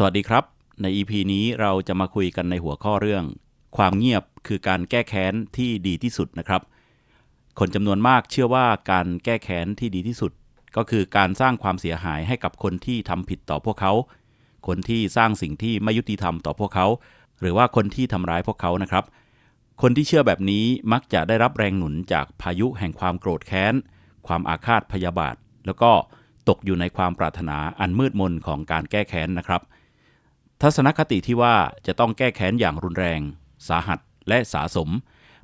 สวัสดีครับ ใน EP นี้เราจะมาคุยกันในหัวข้อเรื่อง ความเงียบคือการแก้แค้นที่ดีที่สุดนะครับ คนจำนวนมากเชื่อว่าการแก้แค้นที่ดีที่สุด ก็คือการสร้างความเสียหายให้กับคนที่ทำผิดต่อพวกเขา คนที่สร้างสิ่งที่ไม่ยุติธรรมต่อพวกเขา หรือว่าคนที่ทำร้ายพวกเขานะครับ คนที่เชื่อแบบนี้มักจะได้รับแรงหนุนจากพายุแห่งความโกรธแค้น ความอาฆาตพยาบาท แล้วก็ตกอยู่ในความปรารถนาอันมืดมนของการแก้แค้นนะครับ ทัศนคติที่ว่าจะต้องแก้แค้นอย่างรุนแรง สาหัสและสาสม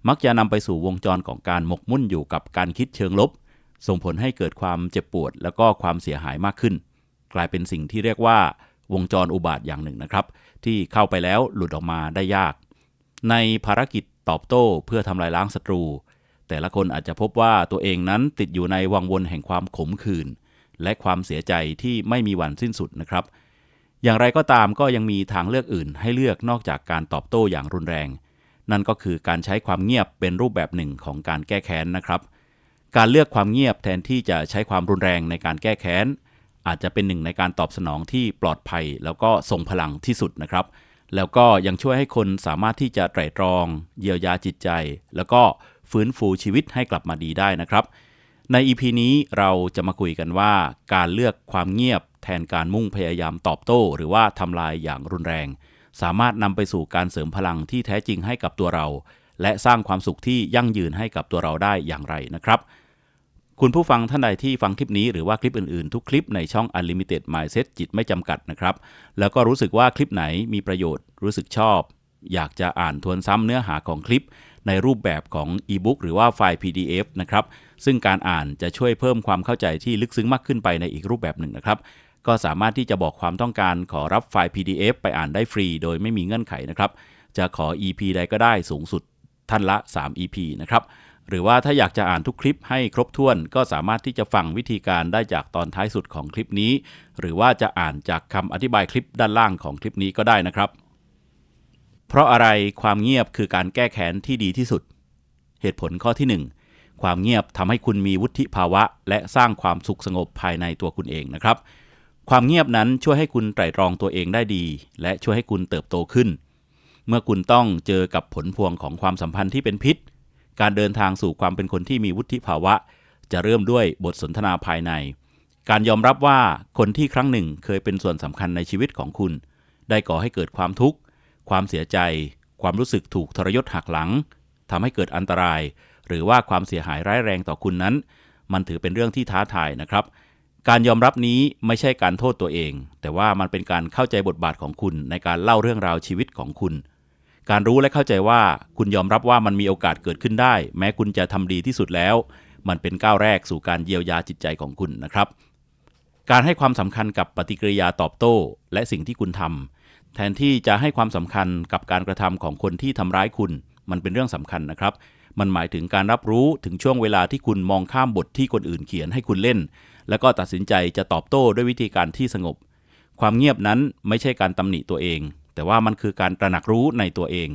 มักจะนำไปสู่วงจรของการหมกมุ่นอยู่กับการคิดเชิงลบ ส่งผลให้เกิดความเจ็บปวด แล้วก็ความเสียหายมากขึ้น กลายเป็นสิ่งที่เรียกว่าวงจรอุบาทอย่างหนึ่งนะครับ ที่เข้าไปแล้วหลุดออกมาได้ยาก ในภารกิจตอบโต้เพื่อทำลายล้างศัตรู แต่ละคนอาจจะพบว่าตัวเองนั้นติดอยู่ในวังวนแห่งความขมขื่นและความเสียใจที่ไม่มีวันสิ้นสุดนะครับ อย่างไรก็ตามก็ยังมีทางเลือกอื่น ให้เลือกนอกจากการตอบโต้อย่างรุนแรง นั่นก็คือการใช้ความเงียบเป็นรูปแบบหนึ่งของการแก้แค้นนะครับ การเลือกความเงียบแทนที่จะใช้ความรุนแรงในการแก้แค้น อาจจะเป็นหนึ่งในการตอบสนองที่ปลอดภัย แล้วก็ทรงพลังที่สุดนะครับ แล้วก็ยังช่วยให้คนสามารถที่จะไตร่ตรอง เยียวยาจิตใจ แล้วก็ฟื้นฟูชีวิตให้กลับมาดีได้นะครับ ใน EP นี้เราจะมาคุยกันว่า การเลือกความเงียบแทนการมุ่งพยายามตอบโต้ หรือว่าทำลายอย่างรุนแรง สามารถนำไปสู่การเสริมพลังที่แท้จริงให้กับตัวเรา และสร้างความสุขที่ยั่งยืนให้กับตัวเราได้อย่างไรนะครับ คุณผู้ฟังท่านใดที่ฟังคลิปนี้หรือว่าคลิปอื่นๆ ทุกคลิปในช่อง Unlimited Mindset จิตไม่จำกัดนะครับ แล้วก็รู้สึกว่าคลิปไหนมีประโยชน์รู้สึกชอบ อยากจะอ่านทวนซ้ำเนื้อหาของคลิป ในรูปแบบของอีบุ๊กหรือว่าไฟล์ PDF นะครับ ซึ่งการอ่านจะช่วยเพิ่มความเข้าใจที่ลึกซึ้งมากขึ้นไปในอีกรูปแบบหนึ่งนะครับ ก็สามารถที่จะบอกความต้องการขอรับไฟล์ PDF ไปอ่านได้ฟรี โดยไม่มีเงื่อนไขนะครับ จะขอ EP ใดก็ได้สูงสุดท่านละ 3 EP นะครับ หรือว่าถ้าอยากจะอ่านทุกคลิปให้ครบถ้วน ก็สามารถที่จะฟังวิธีการได้จากตอนท้ายสุดของคลิปนี้ หรือว่าจะอ่านจากคำอธิบายคลิปด้านล่างของคลิปนี้ก็ได้นะครับ เพราะอะไรความเงียบคือการแก้แค้นที่ดีที่สุด เหตุผลข้อที่ 1 ความเงียบทำให้คุณมีวุฒิภาวะ และสร้างความสุขสงบภายในตัวคุณเองนะครับ ความเงียบนั้นช่วยให้คุณไตร่ตรองตัวเองได้ดี และช่วยให้คุณเติบโตขึ้น เมื่อคุณต้องเจอกับผลพวงของความสัมพันธ์ที่เป็นพิษ การเดินทางสู่ความเป็นคนที่มีวุฒิภาวะ จะเริ่มด้วยบทสนทนาภายใน การยอมรับว่าคนที่ครั้งหนึ่งเคยเป็นส่วนสำคัญในชีวิตของคุณ ได้ก่อให้เกิดความทุกข์ ความเสียใจ ความรู้สึกถูกทรยศหักหลังทำให้เกิดอันตราย หรือว่าความเสียหายร้ายแรงต่อคุณนั้น มันถือเป็นเรื่องที่ท้าทายนะครับ การยอมรับนี้ไม่ใช่การโทษตัวเอง แต่ว่ามันเป็นการเข้าใจบทบาทของคุณในการเล่าเรื่องราวชีวิตของคุณ การรู้และเข้าใจว่าคุณยอมรับว่ามันมีโอกาสเกิดขึ้นได้ แม้คุณจะทำดีที่สุดแล้ว มันเป็นก้าวแรกสู่การเยียวยาจิตใจของคุณนะครับ การให้ความสำคัญกับปฏิกิริยาตอบโต้ และสิ่งที่คุณทำแทนที่จะให้ความสำคัญกับการกระทำของคนที่ทำร้ายคุณ มันเป็นเรื่องสำคัญนะครับ มันหมายถึงการรับรู้ถึงช่วงเวลาที่คุณมองข้ามบทที่คนอื่นเขียนให้คุณเล่น แล้วก็ตัดสินใจจะตอบโต้ด้วยวิธีการที่สงบ ความเงียบนั้นไม่ใช่การตำหนิตัวเอง แต่ว่ามันคือการตระหนักรู้ในตัวเอง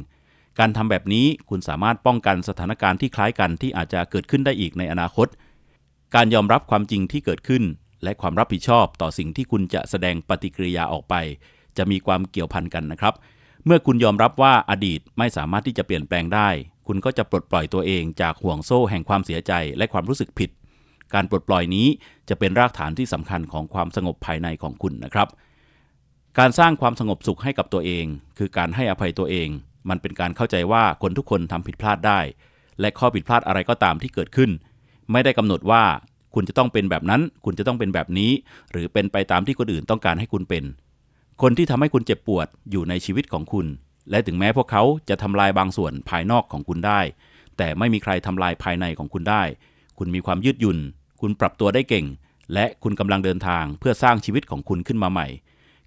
การทำแบบนี้คุณสามารถป้องกันสถานการณ์ที่คล้ายกันที่อาจจะเกิดขึ้นได้อีกในอนาคต การยอมรับความจริงที่เกิดขึ้น และความรับผิดชอบต่อสิ่งที่คุณจะแสดงปฏิกิริยาออกไป จะมีความเกี่ยวพันกันนะครับ เมื่อคุณยอมรับว่าอดีตไม่สามารถที่จะเปลี่ยนแปลงได้ คุณก็จะปลดปล่อยตัวเองจากห่วงโซ่แห่งความเสียใจและความรู้สึกผิด การปลดปล่อยนี้จะเป็นรากฐานที่สำคัญของความสงบภายในของคุณนะครับ การสร้างความสงบสุขให้กับตัวเอง คือการให้อภัยตัวเอง มันเป็นการเข้าใจว่าคนทุกคนทำผิดพลาดได้ และข้อผิดพลาดอะไรก็ตามที่เกิดขึ้น ไม่ได้กำหนดว่าคุณจะต้องเป็นแบบนั้น คุณจะต้องเป็นแบบนี้ หรือเป็นไปตามที่คนอื่นต้องการให้คุณเป็น คนที่ทำให้คุณเจ็บปวดอยู่ในชีวิตของคุณ และถึงแม้พวกเขาจะทำลายบางส่วนภายนอกของคุณได้ แต่ไม่มีใครทำลายภายในของคุณได้ คุณมีความยืดหยุ่น คุณปรับตัวได้เก่ง และคุณกำลังเดินทางเพื่อสร้างชีวิตของคุณขึ้นมาใหม่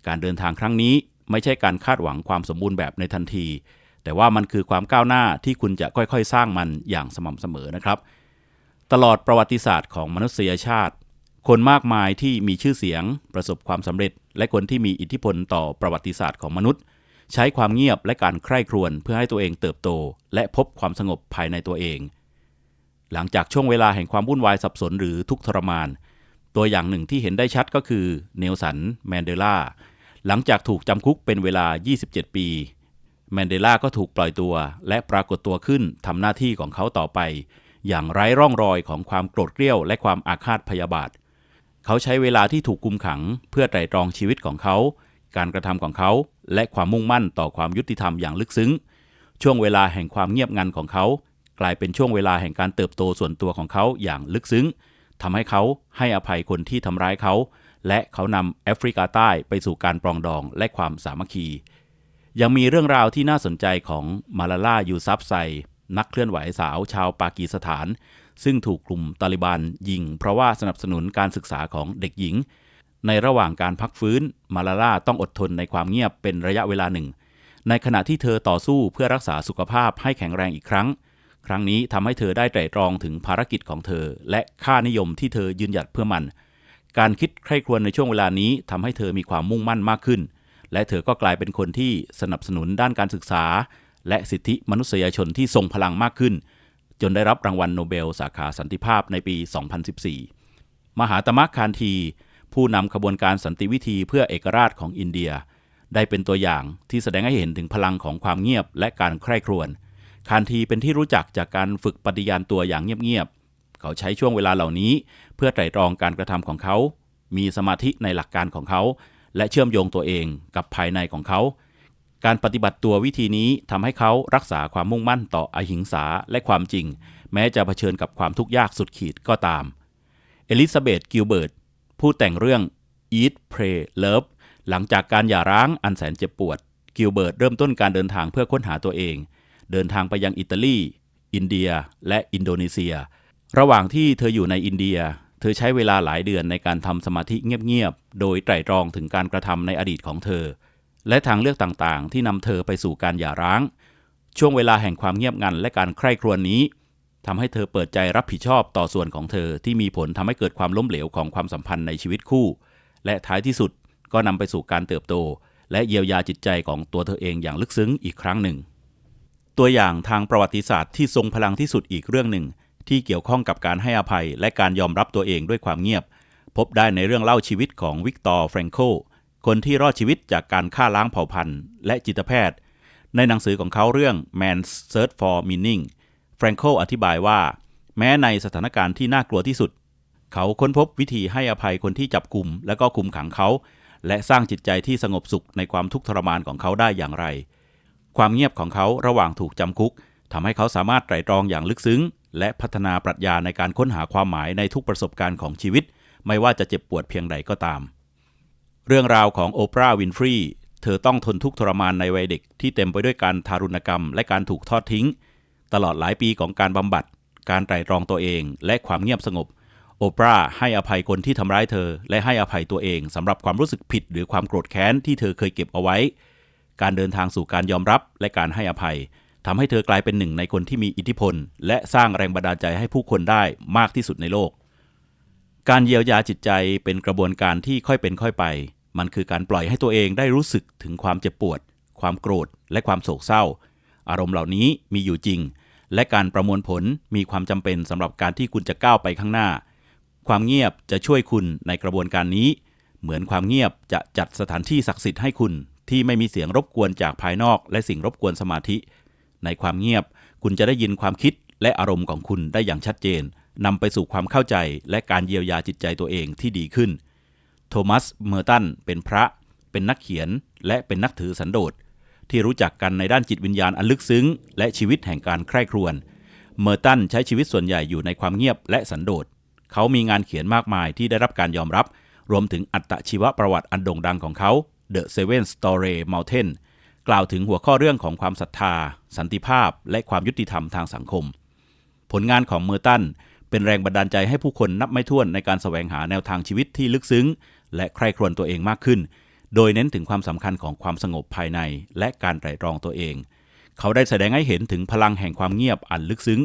การเดินทางครั้งนี้ไม่ใช่การคาดหวังความสมบูรณ์แบบในทันที แต่ว่ามันคือความก้าวหน้าที่คุณจะค่อยๆ สร้างมันอย่างสม่ำเสมอนะครับ ตลอดประวัติศาสตร์ของมนุษยชาติ คนมากมายที่มีชื่อเสียง ประสบความสำเร็จ และคนที่มีอิทธิพลต่อประวัติศาสตร์ของมนุษย์ ใช้ความเงียบและการใคร่ครวญเพื่อให้ตัวเองเติบโต และพบความสงบภายในตัวเอง หลังจากช่วงเวลาแห่งความวุ่นวายสับสนหรือทุกข์ทรมาน ตัวอย่างหนึ่งที่เห็นได้ชัดก็คือเนลสันแมนเดลาหลังจากถูกจำคุกเป็นเวลา 27 ปี แมนเดลาก็ถูกปล่อยตัว และปรากฏตัวขึ้นทำหน้าที่ของเขาต่อไป อย่างไร้ร่องรอยของความโกรธเกรี้ยว และความอาฆาตพยาบาท เขาใช้เวลาที่ถูกกุมขังเพื่อไตร่ตรองชีวิตของเขา การกระทำของเขา และความมุ่งมั่นต่อความยุติธรรมอย่างลึกซึ้ง ช่วงเวลาแห่งความเงียบงันของเขา กลายเป็นช่วงเวลาแห่งการเติบโตส่วนตัวของเขาอย่างลึกซึ้งทำให้เขาให้อภัยคนที่ทำร้ายเขา และเขานำแอฟริกาใต้ไปสู่การปรองดองและความสามัคคี ยังมีเรื่องราวที่น่าสนใจของมาลาลายูซับไซนักเคลื่อนไหวสาวชาวปากีสถาน ซึ่งถูกกลุ่มตาลิบันยิง เพราะว่าสนับสนุนการศึกษาของเด็กหญิง ในระหว่างการพักฟื้น มาลาลาต้องอดทนในความเงียบเป็นระยะเวลาหนึ่ง ในขณะที่เธอต่อสู้เพื่อรักษาสุขภาพให้แข็งแรงอีกครั้ง ครั้งนี้ทำให้เธอได้ไตร่ตรองถึงภารกิจของเธอ และค่านิยมที่เธอยืนหยัดเพื่อมัน การคิดใคร่ครวญในช่วงเวลานี้ทำให้เธอมีความมุ่งมั่นมากขึ้น และเธอก็กลายเป็นคนที่สนับสนุนด้านการศึกษา และสิทธิมนุษยชนที่ทรงพลังมากขึ้น จนได้รับรางวัลโนเบล สาขาสันติภาพในปี 2014 มหาตมะคานที ผู้นำขบวนการสันติวิธีเพื่อเอกราชของอินเดีย ได้เป็นตัวอย่างที่แสดงให้เห็นถึงพลังของความเงียบและการใคร่ครวญคานทีเป็นที่รู้จักจากการฝึกปฏิญาณตัวอย่างเงียบๆ เขาใช้ช่วงเวลาเหล่านี้ เพื่อไตร่ตรองการกระทำของเขา มีสมาธิในหลักการของเขา และเชื่อมโยงตัวเองกับภายในของเขา การปฏิบัติตัววิธีนี้ทำให้เขารักษาความมุ่งมั่นต่ออหิงสาและความจริง แม้จะเผชิญกับความทุกข์ยากสุดขีดก็ตาม เอลิซาเบธกิลเบิร์ต ผู้แต่งเรื่อง Eat Pray Love หลังจากการหย่าร้างอันแสนเจ็บปวด กิลเบิร์ตเริ่มต้นการเดินทางเพื่อค้นหาตัวเอง เดินทางไปยังอิตาลี อินเดีย และอินโดนีเซีย ระหว่างที่เธออยู่ในอินเดีย เธอใช้เวลาหลายเดือนในการทำสมาธิเงียบๆ โดยไตร่ตรองถึงการกระทำในอดีตของเธอ และทางเลือกต่างๆ ที่นำเธอไปสู่การหย่าร้าง ช่วงเวลาแห่งความเงียบงันและการใคร่ครวญนี้ ทำให้เธอเปิดใจรับผิดชอบต่อส่วนของเธอที่มีผลทำให้เกิดความล้มเหลวของความสัมพันธ์ในชีวิตคู่ และท้ายที่สุดก็นำไปสู่การเติบโต และเยียวยาจิตใจของตัวเธอเองอย่างลึกซึ้งอีกครั้งหนึ่ง ตัวอย่างทางประวัติศาสตร์ที่ทรงพลังที่สุดอีกเรื่องหนึ่ง ที่เกี่ยวข้องกับการให้อภัยและการยอมรับตัวเองด้วยความเงียบ พบได้ในเรื่องเล่าชีวิตของวิกตอร์แฟรงโคคนที่รอดชีวิตจากการฆ่าล้างเผ่าพันธุ์ และจิตแพทย์ ในหนังสือของเขาเรื่อง Man's Search for Meaning ฟรงโคอธิบายว่า แม้ในสถานการณ์ที่น่ากลัวที่สุด เขาค้นพบวิธีให้อภัยคนที่จับกลุ่มและก็คุมขังเขา และสร้างจิตใจที่สงบสุขในความทุกข์ทรมานของเขาได้อย่างไร ความเงียบของเขาระหว่างถูกจำคุกทำให้เขาสามารถไตร่ตรองอย่างลึกซึ้ง และพัฒนาปรัชญาในการค้นหาความหมายในทุกประสบการณ์ของชีวิต ไม่ว่าจะเจ็บปวดเพียงใดก็ตาม เรื่องราวของโอปราห์วินฟรีเธอต้องทนทุกข์ทรมานในวัยเด็กที่เต็มไปด้วยการทารุณกรรม และการถูกทอดทิ้ง ตลอดหลายปีของการบำบัด การไตร่ตรองตัวเอง และความเงียบสงบ โอปราห์ให้อภัยคนที่ทำร้ายเธอ และให้อภัยตัวเองสำหรับความรู้สึกผิด หรือความโกรธแค้นที่เธอเคยเก็บเอาไว้ การเดินทางสู่การยอมรับและการให้อภัยทำให้เธอกลายเป็นหนึ่งในคนที่มีอิทธิพล และสร้างแรงบันดาลใจให้ผู้คนได้มากที่สุดในโลก การเยียวยาจิตใจเป็นกระบวนการที่ค่อยเป็นค่อยไป มันคือการปล่อยให้ตัวเองได้รู้สึกถึงความเจ็บปวด ความโกรธ และความโศกเศร้า อารมณ์เหล่านี้มีอยู่จริง และการประมวลผลมีความจำเป็นสำหรับการที่คุณจะก้าวไปข้างหน้า ความเงียบจะช่วยคุณในกระบวนการนี้ เหมือนความเงียบจะจัดสถานที่ศักดิ์สิทธิ์ให้คุณที่ไม่มีเสียงรบกวนจากภายนอก และสิ่งรบกวนสมาธิ ในความเงียบคุณจะได้ยินความคิดและอารมณ์ของคุณได้อย่างชัดเจนนำไปสู่ความเข้าใจและการเยียวยาจิตใจตัวเองที่ดีขึ้น โทมัส เมอร์ตัน เป็นพระ เป็นนักเขียน และเป็นนักถือสันโดษ ที่รู้จักกันในด้านจิตวิญญาณอันลึกซึ้ง และชีวิตแห่งการใคร่ครวญเมอร์ตันใช้ชีวิตส่วนใหญ่อยู่ในความเงียบและสันโดษ เขามีงานเขียนมากมายที่ได้รับการยอมรับ รวมถึงอัตชีวประวัติอันโด่งดังของเขา The Seven Story Mountain กล่าวถึงหัวข้อเรื่องของความศรัทธา สันติภาพ และความยุติธรรมทางสังคม ผลงานของเมอร์ตันเป็นแรงบันดาลใจให้ผู้คนนับไม่ถ้วนในการแสวงหาแนวทางชีวิตที่ลึกซึ้ง และใคร่ครวญตัวเองมากขึ้น โดยเน้นถึงความสำคัญของความสงบภายในและการไตร่ตรองตัวเอง เขาได้แสดงให้เห็นถึงพลังแห่งความเงียบอันลึกซึ้ง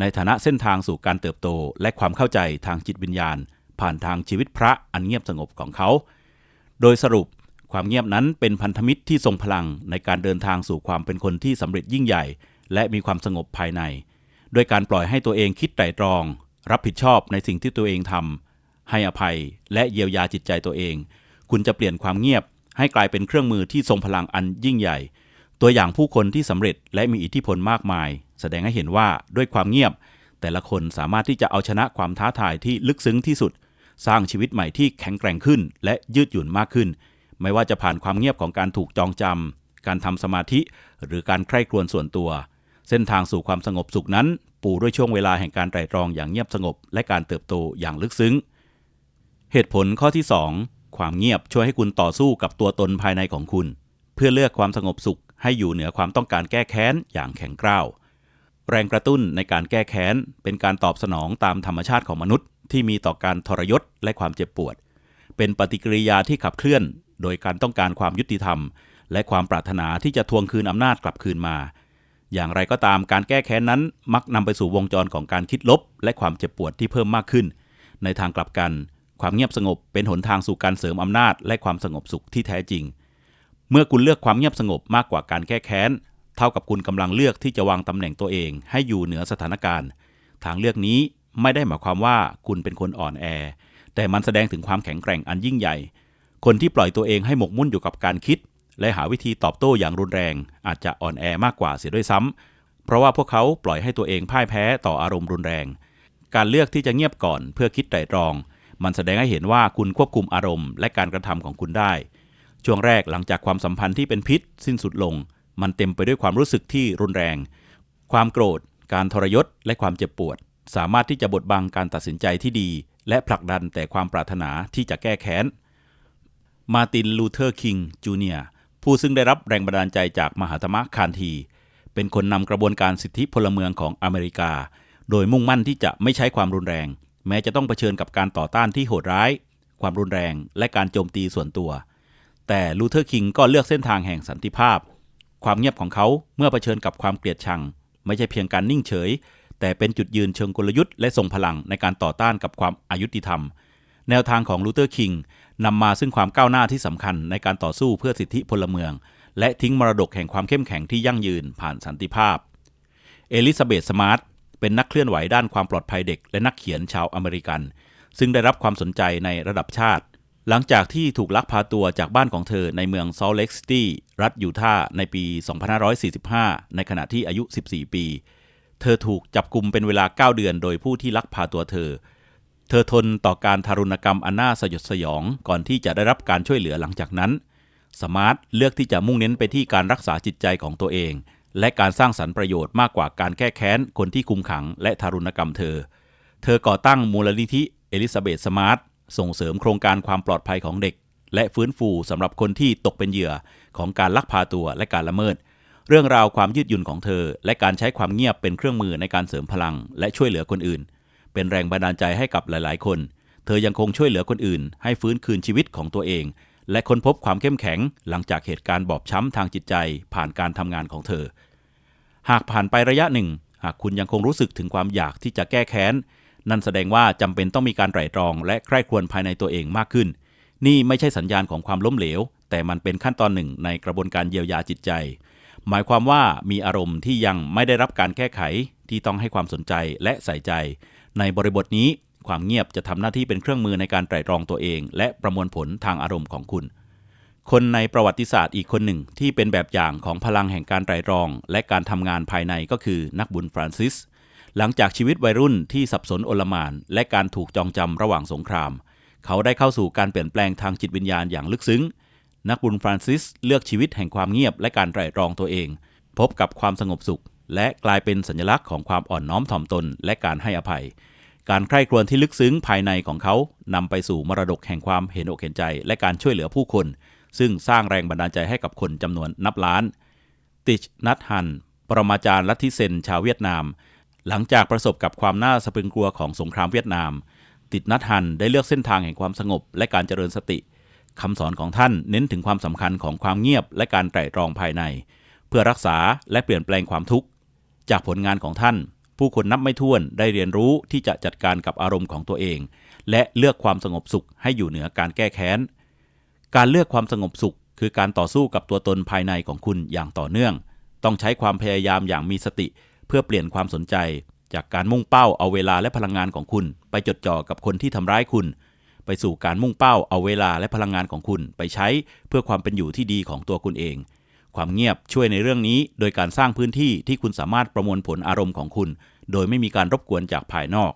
ในฐานะเส้นทางสู่การเติบโต และความเข้าใจทางจิตวิญญาณ ผ่านทางชีวิตพระอันเงียบสงบของเขา โดยสรุปความเงียบนั้นเป็นพันธมิตรที่ทรงพลังในการเดินทางสู่ความเป็นคนที่สำเร็จยิ่งใหญ่ และมีความสงบภายใน ด้วยการปล่อยให้ตัวเองคิดไตร่ตรอง รับผิดชอบในสิ่งที่ตัวเองทำให้อภัยและเยียวยาจิตใจตัวเอง คุณจะเปลี่ยนความเงียบ ให้กลายเป็นเครื่องมือที่ทรงพลังอันยิ่งใหญ่ ตัวอย่างผู้คนที่สำเร็จและมีอิทธิพลมากมาย แสดงให้เห็นว่าด้วยความเงียบ แต่ละคนสามารถที่จะเอาชนะความท้าทายที่ลึกซึ้งที่สุด สร้างชีวิตใหม่ที่แข็งแกร่งขึ้น และยืดหยุ่นมากขึ้น ไม่ว่าจะผ่านความเงียบของการถูกจองจำการทำสมาธิ หรือการใคร่ครวญส่วนตัว เส้นทางสู่ความสงบสุขนั้น ปูด้วยช่วงเวลาแห่งการไตร่ตรองอย่างเงียบสงบ และการเติบโตอย่างลึกซึ้ง เหตุผลข้อที่ 2 ความเงียบช่วยให้คุณต่อสู้กับตัวตนภายในของคุณ เพื่อเลือกความสงบสุขให้อยู่เหนือความต้องการแก้แค้นอย่างแข็งกร้าว แรงกระตุ้นในการแก้แค้น เป็นการตอบสนองตามธรรมชาติของมนุษย์ ที่มีต่อการทรยศและความเจ็บปวด เป็นปฏิกิริยาที่ขับเคลื่อน โดยการต้องการความยุติธรรม และความปรารถนาที่จะทวงคืนอำนาจกลับคืนมา อย่างไรก็ตามการแก้แค้นนั้น มักนำไปสู่วงจรของการคิดลบ และความเจ็บปวดที่เพิ่มมากขึ้น ในทางกลับกัน ความเงียบสงบเป็นหนทางสู่การเสริมอำนาจ และความสงบสุขที่แท้จริง เมื่อคุณเลือกความเงียบสงบมากกว่าการแก้แค้น เท่ากับคุณกำลังเลือกที่จะวางตำแหน่งตัวเอง ให้อยู่เหนือสถานการณ์ ทางเลือกนี้ไม่ได้หมายความว่าคุณเป็นคนอ่อนแอ แต่มันแสดงถึงความแข็งแกร่งอันยิ่งใหญ่ คนที่ปล่อยตัวเองให้หมกมุ่นอยู่กับการคิด และหาวิธีตอบโต้อย่างรุนแรง อาจจะอ่อนแอมากกว่าเสียด้วยซ้ำเพราะว่าพวกเขาปล่อยให้ตัวเองพ่ายแพ้ต่ออารมณ์รุนแรง การเลือกที่จะเงียบก่อนเพื่อคิดไตรตรอง มันแสดงให้เห็นว่าคุณควบคุมอารมณ์และการกระทำของคุณได้ ช่วงแรกหลังจากความสัมพันธ์ที่เป็นพิษ สิ้นสุดลง มันเต็มไปด้วยความรู้สึกที่รุนแรง ความโกรธ การทรยศ และความเจ็บปวด สามารถที่จะบดบังการตัดสินใจที่ดี และผลักดันแต่ความปรารถนาที่จะแก้แค้น มาติน ลูเทอร์ คิง จูเนียร์ผู้ซึ่งได้รับแรงบันดาลใจจากมหาธรรมคานที เป็นคนนำกระบวนการสิทธิพลเมืองของอเมริกา โดยมุ่งมั่นที่จะไม่ใช้ความรุนแรง แม้จะต้องเผชิญกับการต่อต้านที่โหดร้าย ความรุนแรง และการโจมตีส่วนตัว แต่ลูเทอร์คิงก็เลือกเส้นทางแห่งสันติภาพ ความเงียบของเขาเมื่อเผชิญกับความเกลียดชัง ไม่ใช่เพียงการนิ่งเฉย แต่เป็นจุดยืนเชิงกลยุทธ์และทรงพลังในการต่อต้านกับความอายุติธรรม แนวทางของลูเทอร์คิงนำมาซึ่งความก้าวหน้าที่สำคัญในการต่อสู้เพื่อสิทธิพลเมือง และทิ้งมรดกแห่งความเข้มแข็งที่ยั่งยืนผ่านสันติภาพ เอลิซาเบธสมาร์ท เป็นนักเคลื่อนไหวด้านความปลอดภัยเด็ก และนักเขียนชาวอเมริกัน ซึ่งได้รับความสนใจในระดับชาติ หลังจากที่ถูกลักพาตัวจากบ้านของเธอในเมืองซอลเล็กซิตี้รัฐยูทาห์ในปี 2545 ในขณะที่อายุ 14 ปี เธอถูกจับกุมเป็นเวลา 9 เดือนโดยผู้ที่ลักพาตัวเธอ เธอทนต่อการทารุณกรรมอันน่าสยดสยองก่อนที่จะได้รับการช่วยเหลือหลังจากนั้น สมาร์ทเลือกที่จะมุ่งเน้นไปที่การรักษาจิตใจของตัวเอง และการสร้างสรรค์ประโยชน์มากกว่าการแก้แค้นคนที่คุมขังและทารุณกรรมเธอ เธอก่อตั้งมูลนิธิเอลิซาเบธสมาร์ทส่งเสริมโครงการความปลอดภัยของเด็ก และฟื้นฟูสำหรับคนที่ตกเป็นเหยื่อของการลักพาตัวและการละเมิด เรื่องราวความยืดหยุ่นของเธอ และการใช้ความเงียบเป็นเครื่องมือในการเสริมพลัง และช่วยเหลือคนอื่น เป็นแรงบันดาลใจให้กับหลาย ๆ คน เธอยังคงช่วยเหลือคนอื่น ให้ฟื้นคืนชีวิตของตัวเอง และค้นพบความเข้มแข็งหลังจากเหตุการณ์บอบช้ำทางจิตใจผ่านการทำงานของเธอ หากผ่านไประยะหนึ่ง หากคุณยังคงรู้สึกถึงความอยากที่จะแก้แค้น นั่นแสดงว่าจำเป็นต้องมีการไตร่ตรอง และใคร่ครวญภายในตัวเองมากขึ้น นี่ไม่ใช่สัญญาณของความล้มเหลว แต่มันเป็นขั้นตอนหนึ่งในกระบวนการเยียวยาจิตใจ หมายความว่ามีอารมณ์ที่ยังไม่ได้รับการแก้ไขที่ต้องให้ความสนใจและใส่ใจ ในบริบทนี้ ความเงียบจะทำหน้าที่เป็นเครื่องมือในการไตร่ตรองตัวเอง และประมวลผลทางอารมณ์ของคุณ คนในประวัติศาสตร์อีกคนหนึ่งที่เป็นแบบอย่างของพลังแห่งการไตร่ตรอง และการทำงานภายในก็คือนักบุญฟรานซิส หลังจากชีวิตวัยรุ่นที่สับสนโอลมาน และการถูกจองจำระหว่างสงคราม เขาได้เข้าสู่การเปลี่ยนแปลงทางจิตวิญญาณอย่างลึกซึ้ง นักบุญฟรานซิสเลือกชีวิตแห่งความเงียบและการไตร่ตรองตัวเอง พบกับความสงบสุขและกลายเป็นสัญลักษณ์ของความอ่อนน้อมถ่อมตนและการให้อภัย การใคร่ครวญที่ลึกซึ้งภายในของเขานำไปสู่มรดกแห่งความเห็นอกเห็นใจ และการช่วยเหลือผู้คน ซึ่งสร้างแรงบันดาลใจให้กับคนจำนวนนับล้าน ติชนัทฮัน ปรมาจารย์ลัทธิเซนชาวเวียดนาม หลังจากประสบกับความน่าสะพรึงกลัวของสงครามเวียดนาม ติดนัทฮันได้เลือกเส้นทางแห่งความสงบ และการเจริญสติคำสอนของท่านเน้นถึงความสำคัญของความเงียบและการไตร่ตรองภายใน เพื่อรักษาและเปลี่ยนแปลงความทุกข์ จากผลงานของท่าน ผู้คนนับไม่ถ้วนได้เรียนรู้ที่จะจัดการกับอารมณ์ของตัวเอง และเลือกความสงบสุขให้อยู่เหนือการแก้แค้น การเลือกความสงบสุข คือการต่อสู้กับตัวตนภายในของคุณอย่างต่อเนื่อง ต้องใช้ความพยายามอย่างมีสติ เพื่อเปลี่ยนความสนใจ จากการมุ่งเป้าเอาเวลาและพลังงานของคุณ ไปจดจ่อกับคนที่ทำร้ายคุณ ไปสู่การมุ่งเป้าเอาเวลาและพลังงานของคุณ ไปใช้เพื่อความเป็นอยู่ที่ดีของตัวคุณเองความเงียบช่วยในเรื่องนี้ โดยการสร้างพื้นที่ที่คุณสามารถประมวลผลอารมณ์ของคุณ โดยไม่มีการรบกวนจากภายนอก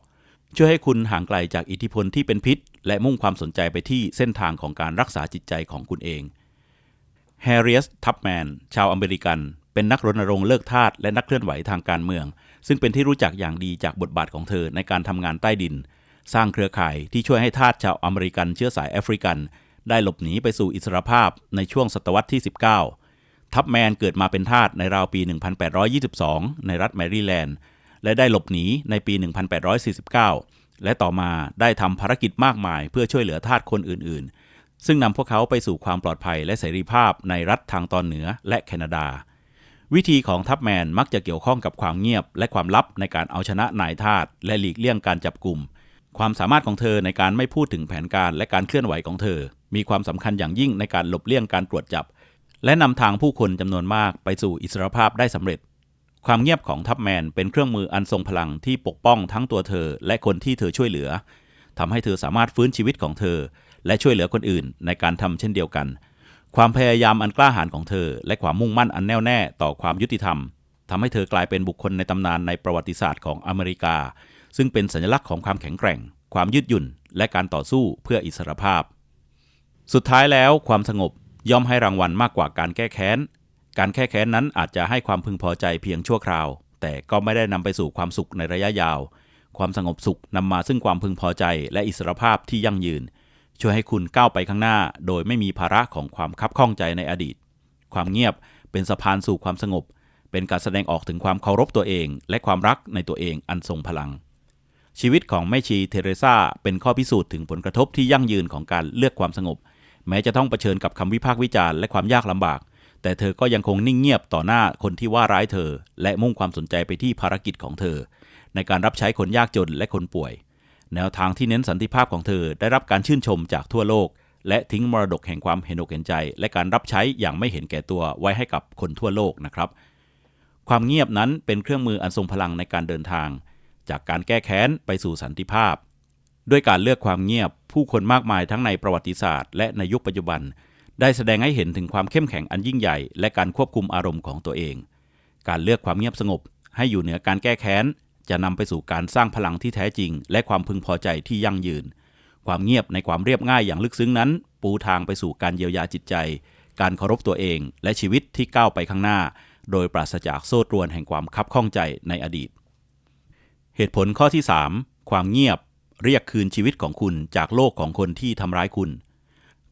ช่วยให้คุณห่างไกลจากอิทธิพลที่เป็นพิษ และมุ่งความสนใจไปที่เส้นทางของการรักษาจิตใจของคุณเองแฮร์ริสทัพแมนชาวอเมริกัน เป็นนักรณรงค์เลิกทาสและนักเคลื่อนไหวทางการเมือง ซึ่งเป็นที่รู้จักอย่างดีจากบทบาทของเธอในการทำงานใต้ดิน สร้างเครือข่ายที่ช่วยให้ทาสชาวอเมริกันเชื้อสายแอฟริกัน ได้หลบหนีไปสู่อิสรภาพในช่วงศตวรรษที่ 19 ทัพแมนเกิดมาเป็นทาสในราวปี 1822 ในรัฐแมริแลนด์ และได้หลบหนีในปี 1849 และต่อมาได้ทำภารกิจมากมายเพื่อช่วยเหลือทาสคนอื่นๆ ซึ่งนำพวกเขาไปสู่ความปลอดภัยและเสรีภาพในรัฐทางตอนเหนือและแคนาดา วิธีของทัพแมนมักจะเกี่ยวข้องกับความเงียบ และความลับในการเอาชนะนายทาสและหลีกเลี่ยงการจับกลุ่มความสามารถของเธอในการไม่พูดถึงแผนการและการเคลื่อนไหวของเธอ มีความสำคัญอย่างยิ่งในการหลบเลี่ยงการตรวจจับ และนำทางผู้คนจำนวนมากไปสู่อิสรภาพได้สำเร็จ ความเงียบของทัพแมนเป็นเครื่องมืออันทรงพลังที่ปกป้องทั้งตัวเธอและคนที่เธอช่วยเหลือทำให้เธอสามารถฟื้นชีวิตของเธอ และช่วยเหลือคนอื่นในการทำเช่นเดียวกัน ความพยายามอันกล้าหาญของเธอ และความมุ่งมั่นอันแน่วแน่ต่อความยุติธรรมทำให้เธอกลายเป็นบุคคลในตำนานในประวัติศาสตร์ของอเมริกา ซึ่งเป็นสัญลักษณ์ของความแข็งแกร่ง ความยืดหยุ่น และการต่อสู้เพื่ออิสรภาพ สุดท้ายแล้วความสงบย่อมให้รางวัลมากกว่าการแก้แค้น การแก้แค้นนั้นอาจจะให้ความพึงพอใจเพียงชั่วคราว แต่ก็ไม่ได้นำไปสู่ความสุขในระยะยาว ความสงบสุขนำมาซึ่งความพึงพอใจและอิสรภาพที่ยั่งยืน ช่วยให้คุณก้าวไปข้างหน้า โดยไม่มีภาระของความคับข้องใจในอดีต ความเงียบเป็นสะพานสู่ความสงบ เป็นการแสดงออกถึงความเคารพตัวเอง และความรักในตัวเองอันทรงพลัง ชีวิตของแม่ชีเทเรซาเป็นข้อพิสูจน์ถึงผลกระทบที่ยั่งยืนของการเลือกความสงบ แม้จะต้องเผชิญกับคำวิพากษ์วิจารณ์และความยากลำบาก แต่เธอก็ยังคงนิ่งเงียบต่อหน้าคนที่ว่าร้ายเธอ และมุ่งความสนใจไปที่ภารกิจของเธอ ในการรับใช้คนยากจนและคนป่วย แนวทางที่เน้นสันติภาพของเธอได้รับการชื่นชมจากทั่วโลก และทิ้งมรดกแห่งความเห็นอกเห็นใจ และการรับใช้อย่างไม่เห็นแก่ตัวไว้ให้กับคนทั่วโลกนะครับ ความเงียบนั้นเป็นเครื่องมืออันทรงพลังในการเดินทาง จากการแก้แค้นไปสู่สันติภาพ ด้วยการเลือกความเงียบ ผู้คนมากมายทั้งในประวัติศาสตร์ และในยุคปัจจุบัน ได้แสดงให้เห็นถึงความเข้มแข็งอันยิ่งใหญ่ และการควบคุมอารมณ์ของตัวเอง การเลือกความเงียบสงบ ให้อยู่เหนือการแก้แค้น จะนำไปสู่การสร้างพลังที่แท้จริง และความพึงพอใจที่ยั่งยืน ความเงียบในความเรียบง่ายอย่างลึกซึ้งนั้น ปูทางไปสู่การเยียวยาจิตใจ การเคารพตัวเอง และชีวิตที่ก้าวไปข้างหน้า โดยปราศจากโซ่ตรวนแห่งความคับข้องใจในอดีต เหตุผลข้อที่ 3 ความเงียบ เรียกคืนชีวิตของคุณจากโลกของคนที่ทำร้ายคุณ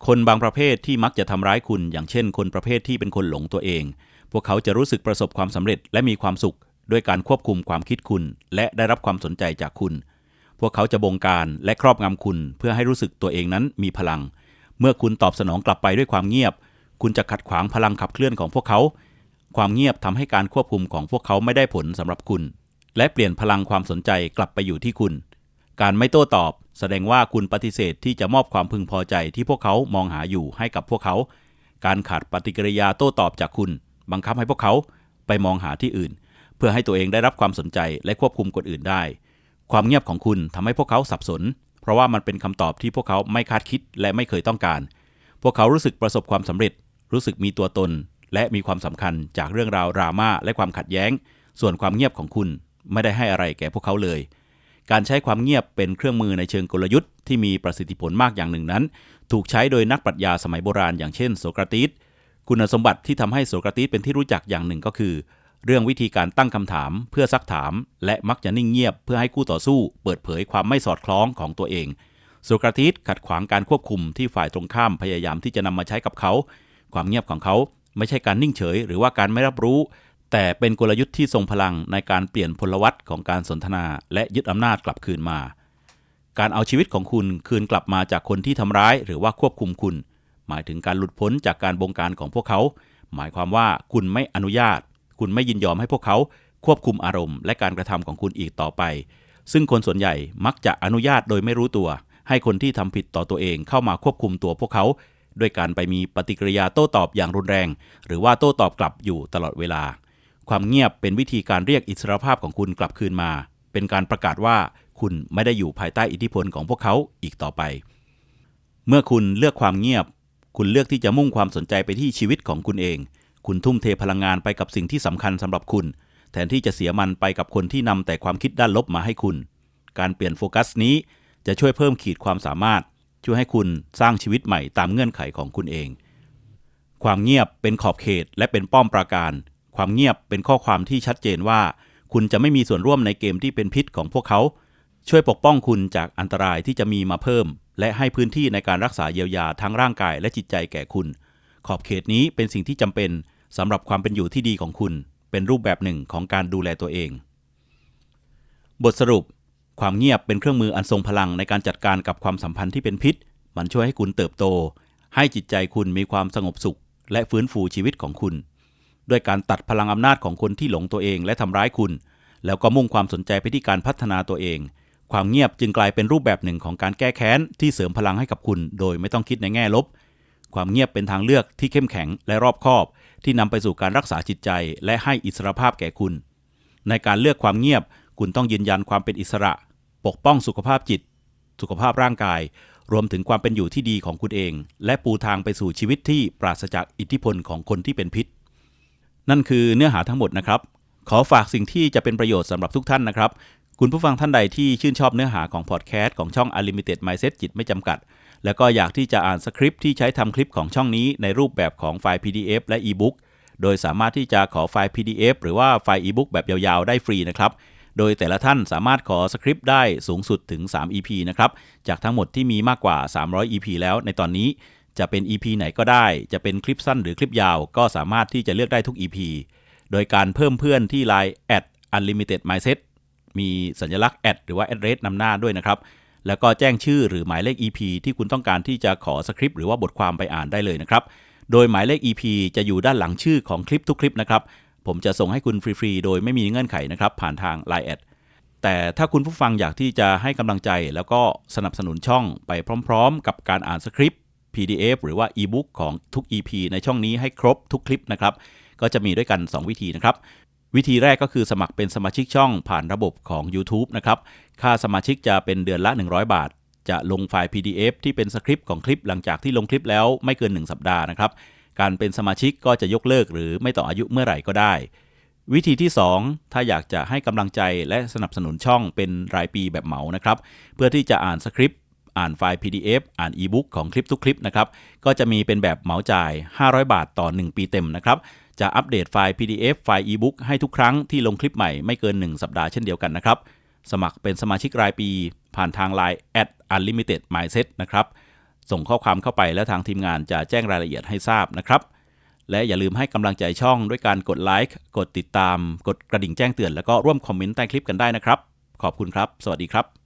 คนบางประเภทที่มักจะทำร้ายคุณ อย่างเช่น คนประเภทที่เป็นคนหลงตัวเอง พวกเขาจะรู้สึกประสบความสำเร็จและมีความสุข ด้วยการควบคุมความคิดคุณ และได้รับความสนใจจากคุณ พวกเขาจะบงการและครอบงำคุณ เพื่อให้รู้สึกตัวเองนั้นมีพลัง เมื่อคุณตอบสนองกลับไปด้วยความเงียบ คุณจะขัดขวางพลังขับเคลื่อนของพวกเขา ความเงียบทำให้การควบคุมของพวกเขาไม่ได้ผลสำหรับคุณ และเปลี่ยนพลังความสนใจกลับไปอยู่ที่คุณ การไม่โต้ตอบ แสดงว่าคุณปฏิเสธที่จะมอบความพึงพอใจที่พวกเขามองหาอยู่ให้กับพวกเขา การขาดปฏิกิริยาโต้ตอบจากคุณ บังคับให้พวกเขาไปมองหาที่อื่น เพื่อให้ตัวเองได้รับความสนใจและควบคุมคนอื่นได้ ความเงียบของคุณทำให้พวกเขาสับสน เพราะว่ามันเป็นคำตอบที่พวกเขาไม่คาดคิดและไม่เคยต้องการ พวกเขารู้สึกประสบความสำเร็จ รู้สึกมีตัวตน และมีความสำคัญจากเรื่องราวดราม่าและความขัดแย้ง ส่วนความเงียบของคุณไม่ได้ให้อะไรแก่พวกเขาเลย การใช้ความเงียบเป็นเครื่องมือในเชิงกลยุทธ์ที่มีประสิทธิผลมากอย่างหนึ่งนั้น ถูกใช้โดยนักปรัชญาสมัยโบราณอย่างเช่นโสกราติสคุณสมบัติที่ทำให้โสกราติสเป็นที่รู้จักอย่างหนึ่งก็คือ เรื่องวิธีการตั้งคำถาม เพื่อซักถาม และมักจะนิ่งเงียบ เพื่อให้คู่ต่อสู้ เปิดเผยความไม่สอดคล้องของตัวเองโสกราติสขัดขวางการควบคุมที่ฝ่ายตรงข้ามพยายามที่จะนำมาใช้กับเขา ความเงียบของเขาไม่ใช่การนิ่งเฉย หรือว่าการไม่รับรู้ แต่เป็นกลยุทธ์ที่ทรงพลังในการเปลี่ยนพลวัตของการสนทนา และยึดอำนาจกลับคืนมา การเอาชีวิตของคุณคืนกลับมาจากคนที่ทำร้ายหรือว่าควบคุมคุณ หมายถึงการหลุดพ้นจากการบงการของพวกเขา หมายความว่าคุณไม่อนุญาต คุณไม่ยินยอมให้พวกเขา ควบคุมอารมณ์และการกระทำของคุณอีกต่อไป ซึ่งคนส่วนใหญ่มักจะอนุญาตโดยไม่รู้ตัว ให้คนที่ทำผิดต่อตัวเองเข้ามาควบคุมตัวพวกเขาด้วยการไปมีปฏิกิริยาโต้ตอบอย่างรุนแรง หรือว่าโต้ตอบกลับอยู่ตลอดเวลา ความเงียบเป็นวิธีการเรียกอิสรภาพของคุณกลับคืนมา เป็นการประกาศว่าคุณไม่ได้อยู่ภายใต้อิทธิพลของพวกเขาอีกต่อไป เมื่อคุณเลือกความเงียบ คุณเลือกที่จะมุ่งความสนใจไปที่ชีวิตของคุณเอง คุณทุ่มเทพลังงานไปกับสิ่งที่สำคัญสำหรับคุณ แทนที่จะเสียมันไปกับคนที่นำแต่ความคิดด้านลบมาให้คุณ การเปลี่ยนโฟกัสนี้จะช่วยเพิ่มขีดความสามารถ ช่วยให้คุณสร้างชีวิตใหม่ตามเงื่อนไขของคุณเอง ความเงียบเป็นขอบเขตและเป็นป้อมปราการ ความเงียบเป็นข้อความที่ชัดเจนว่า คุณจะไม่มีส่วนร่วมในเกมที่เป็นพิษของพวกเขา ช่วยปกป้องคุณจากอันตรายที่จะมีมาเพิ่ม และให้พื้นที่ในการรักษาเยียวยาทั้งร่างกายและจิตใจแก่คุณ ขอบเขตนี้เป็นสิ่งที่จำเป็นสำหรับความเป็นอยู่ที่ดีของคุณ เป็นรูปแบบหนึ่งของการดูแลตัวเอง บทสรุป ความเงียบเป็นเครื่องมืออันทรงพลังในการจัดการกับความสัมพันธ์ที่เป็นพิษ มันช่วยให้คุณเติบโต ให้จิตใจคุณมีความสงบสุข และฟื้นฟูชีวิตของคุณ ด้วยการตัดพลังอำนาจของคนที่หลงตัวเองและทำร้ายคุณ แล้วก็มุ่งความสนใจไปที่การพัฒนาตัวเอง ความเงียบจึงกลายเป็นรูปแบบหนึ่งของการแก้แค้นที่เสริมพลังให้กับคุณ โดยไม่ต้องคิดในแง่ลบ ความเงียบเป็นทางเลือกที่เข้มแข็งและรอบคอบ ที่นำไปสู่การรักษาจิตใจ และให้อิสรภาพแก่คุณ ในการเลือกความเงียบ คุณต้องยืนยันความเป็นอิสระ ปกป้องสุขภาพจิต สุขภาพร่างกาย รวมถึงความเป็นอยู่ที่ดีของคุณเอง และปูทางไปสู่ชีวิตที่ปราศจากอิทธิพลของคนที่เป็นพิษ นั่นคือเนื้อหาทั้งหมดนะครับ ขอฝากสิ่งที่จะเป็นประโยชน์สำหรับทุกท่านนะครับ คุณผู้ฟังท่านใดที่ชื่นชอบเนื้อหาของพอดแคสต์ของช่อง Unlimited Mindset จิตไม่จำกัด แล้วก็อยากที่จะอ่านสคริปต์ที่ใช้ทำคลิปของช่องนี้ในรูปแบบของไฟล์ PDF และ e-book โดยสามารถที่จะขอไฟล์ PDF หรือว่าไฟล์ e-book แบบยาวๆ ได้ฟรีนะครับ โดยแต่ละท่านสามารถขอสคริปต์ได้สูงสุดถึง 3 EP นะครับ จากทั้งหมดที่มีมากกว่า 300 EP แล้วในตอนนี้ จะเป็น EP ไหนก็ได้ จะเป็นคลิปสั้นหรือคลิปยาว ก็สามารถที่จะเลือกได้ทุก EP โดยการเพิ่มเพื่อนที่ Line at unlimited mindset มีสัญลักษณ์ at หรือว่า address นำหน้าด้วยนะครับ แล้วก็แจ้งชื่อหรือหมายเลข EP ที่คุณต้องการที่จะขอสคริปต์หรือว่าบทความไปอ่านได้เลยนะครับ โดยหมายเลข EP จะอยู่ด้านหลังชื่อของคลิปทุกคลิปนะครับ ผมจะส่งให้คุณฟรีๆ โดยไม่มีเงื่อนไขนะครับ ผ่านทาง Line แอดแต่ถ้าคุณผู้ฟังอยากที่จะให้กำลังใจ แล้วก็สนับสนุนช่องไปพร้อม ๆ กับการอ่านสคริปต์ PDF หรือว่า e-book ของทุก EP ในช่องนี้ให้ครบทุกคลิปนะครับ ก็จะมีด้วยกัน 2 วิธีนะครับ วิธีแรกก็คือสมัครเป็นสมาชิกช่องผ่านระบบของ YouTube นะครับ ค่าสมาชิกจะเป็นเดือนละ 100 บาท จะลงไฟล์ PDF ที่เป็นสคริปต์ของคลิปหลังจากที่ลงคลิปแล้วไม่เกิน 1 สัปดาห์นะครับ การเป็นสมาชิกก็จะยกเลิกหรือไม่ต่ออายุเมื่อไหร่ก็ได้วิธีที่ 2 ถ้าอยากจะให้กำลังใจและสนับสนุนช่องเป็นรายปีแบบเหมานะครับ เพื่อที่จะอ่านสคริปต์ อ่านไฟล์ PDF อ่านอีบุ๊กของคลิปทุกคลิปนะครับ ก็จะมีเป็นแบบเหมาจ่าย 500 บาทต่อ 1 ปีเต็มนะครับ จะอัปเดตไฟล์ PDF ไฟล์ e-book ให้ทุกครั้งที่ลงคลิปใหม่ไม่เกิน 1 สัปดาห์เช่นเดียวกันนะครับ สมัครเป็นสมาชิกรายปี ผ่านทาง Line at unlimited mindset นะครับ ส่งข้อความเข้าไปแล้วทางทีมงานจะแจ้งรายละเอียดให้ทราบนะครับและอย่าลืมให้กำลังใจช่องด้วยการกดไลค์ กดติดตาม กดกระดิ่งแจ้งเตือน แล้วก็ร่วมคอมเมนต์ใต้คลิปกันได้นะครับ ขอบคุณครับ สวัสดีครับ